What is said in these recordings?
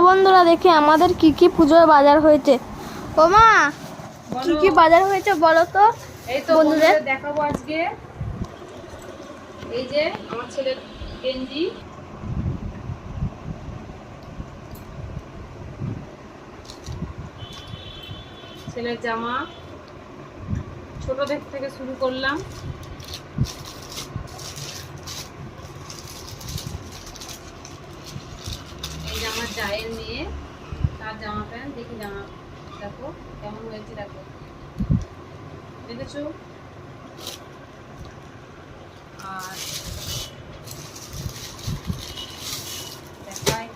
বন্ধুরা দেখি আমাদের কি কি পুজোর বাজার হয়েছে। ও মা কি কি বাজার হয়েছে বলো তো এই তো বন্ধুদের? দেখাবো আজকে। এই যে আমার ছেলের গেঞ্জি। ছেলের জামা। ছোটদের থেকে শুরু করলাম এই যে আমার জায়ের মেয়ে তার জামা প্যান্ট, দেখি জামা, দেখো, কেমন হয়েছে, দেখো। দেখেছ? আর দেখাই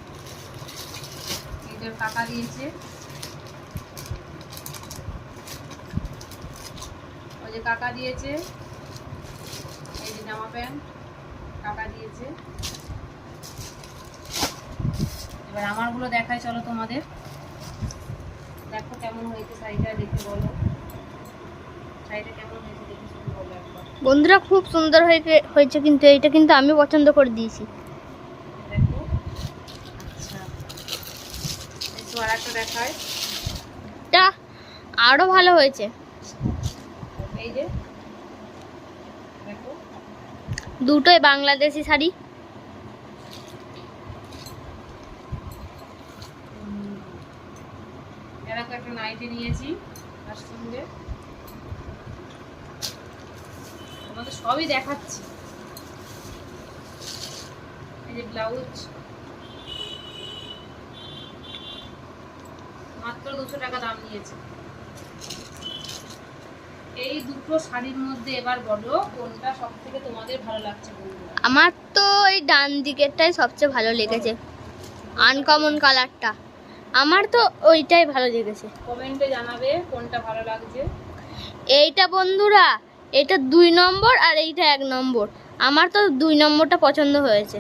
এই কাকা দিয়েছে। ওই যে কাকা দিয়েছে, এই যে জামা প্যান্ট, কাকা দিয়েছে। এবার আমারগুলো দেখাই চলো তোমাদের। দেখো কেমন হয়েছে শাড়িটা দেখে বলো। শাড়িটা কেমন হয়েছে দেখে শুধু বলো একবার। বন্ধুরা খুব সুন্দর হয়েছে হয়েছে কিন্তু এইটা কিন্তু আমি পছন্দ করে দিয়েছি। দেখো। আচ্ছা। একটু আর একটা দেখায় এটা আরও ভালো হয়েছে। এই যে। দেখো। দুটোই বাংলাদেশি শাড়ি। এরকম একটা নাইটি নিয়েছি তার সঙ্গে তোমাদের সবই দেখাচ্ছি। এই যে ব্লাউজ মাত্র দুশো টাকা দাম নিয়েছে। এই দুটো শাড়ির মধ্যে এবার বলো কোনটা সব থেকে তোমাদের ভালো লাগছে আমার তো এই ডান দিকেরটাই সবচেয়ে ভালো লেগেছে। আনকমন কালারটা আমার তো ওইটাই ভালো লেগেছে। কমেন্টে জানাবে কোনটা ভালো লাগছে। এইটা বন্ধুরা এটা দুই নম্বর আর এইটা এক নম্বর। আমার তো দুই নম্বরটা পছন্দ হয়েছে।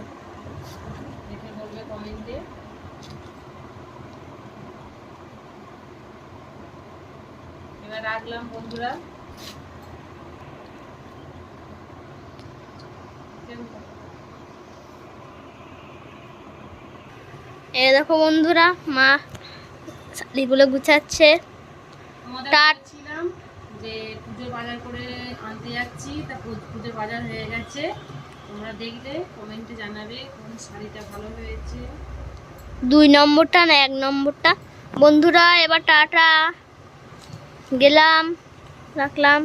রাখলাম বন্ধুরা। এই দেখো বন্ধুরা মা শাড়িগুলো গুছাচ্ছে। তোমাদের যে পুজোর বাজার করে আনতে যাচ্ছি তা পুজোর বাজার হয়ে গেছে। তোমরা দেখলে কমেন্টে জানাবে কোন শাড়িটা ভালো হয়েছে। দুই নম্বরটা না এক নম্বরটা। বন্ধুরা এবার টাটা। গেলাম রাখলাম।